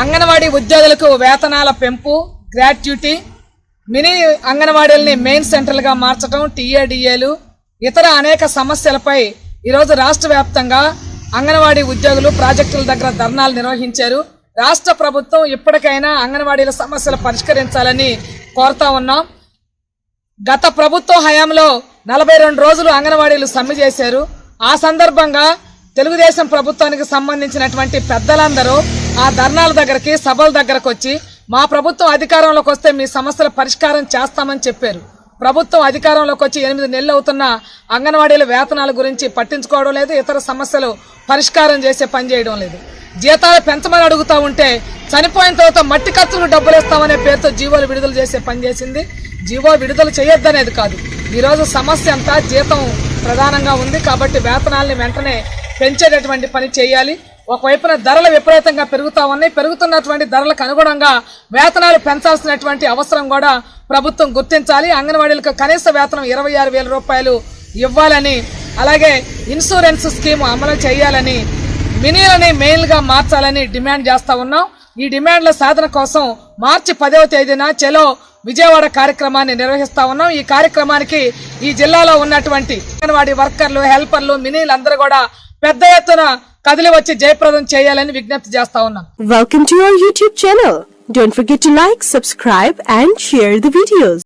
అంగన్వాడీ ఉద్యోగులకు వేతనాల పెంపు గ్రాట్యుటీ మినీ అంగన్వాడీలని మెయిన్ సెంటర్లుగా మార్చడం టీఏడిఏలు ఇతర అనేక సమస్యలపై ఈరోజు రాష్ట్ర వ్యాప్తంగా అంగన్వాడీ ఉద్యోగులు ప్రాజెక్టుల దగ్గర ధర్నాలు నిర్వహించారు. రాష్ట్ర ప్రభుత్వం ఇప్పటికైనా అంగన్వాడీల సమస్యలు పరిష్కరించాలని కోరుతా ఉన్నాం. గత ప్రభుత్వ హయాంలో నలభై రెండు రోజులు అంగన్వాడీలు సమ్మె చేశారు. ఆ సందర్భంగా తెలుగుదేశం ప్రభుత్వానికి సంబంధించినటువంటి పెద్దలందరూ ఆ ధర్నాల దగ్గరికి సభల దగ్గరకు వచ్చి మా ప్రభుత్వం అధికారంలోకి వస్తే మీ సమస్యల పరిష్కారం చేస్తామని చెప్పారు. ప్రభుత్వం అధికారంలోకి వచ్చి ఎనిమిది నెలలు అవుతున్న అంగన్వాడీల వేతనాల గురించి పట్టించుకోవడం లేదు ఇతర సమస్యలు పరిష్కారం చేసే పని చేయడం లేదు. జీతాలు పెంచమని అడుగుతా ఉంటే చనిపోయిన తర్వాత మట్టి ఖర్చులు డబ్బులు ఇస్తామనే పేరుతో జీవోలు విడుదల చేసే పని చేసింది. జీవో విడుదల చేయొద్దనేది కాదు. ఈరోజు సమస్య అంతా జీతం ప్రధానంగా ఉంది కాబట్టి వేతనాల్ని వెంటనే పెంచేటటువంటి పని చేయాలి. ఒకవైపున ధరలు విపరీతంగా పెరుగుతా ఉన్నాయి. పెరుగుతున్నటువంటి ధరలకు అనుగుణంగా వేతనాలు పెంచాల్సినటువంటి అవసరం కూడా ప్రభుత్వం గుర్తించాలి. అంగన్వాడీలకు కనీస వేతనం ఇరవై ఆరు వేల రూపాయలు ఇవ్వాలని అలాగే ఇన్సూరెన్స్ స్కీమ్ అమలు చేయాలని మినీలని మెయిన్గా మార్చాలని డిమాండ్ చేస్తూ ఉన్నాం. ఈ డిమాండ్ల సాధన కోసం మార్చి పదవ తేదీన చెలో విజయవాడ కార్యక్రమాన్ని నిర్వహిస్తా ఉన్నాం. ఈ కార్యక్రమానికి ఈ జిల్లాలో ఉన్నటువంటి అంగన్వాడీ వర్కర్లు హెల్పర్లు మినీలు అందరూ కూడా పెద్ద ఎత్తున కదిలి వచ్చి జయప్రదం చేయాలని విజ్ఞప్తి చేస్తా ఉన్నాం welcome to your YouTube channel don't forget to like subscribe and share the videos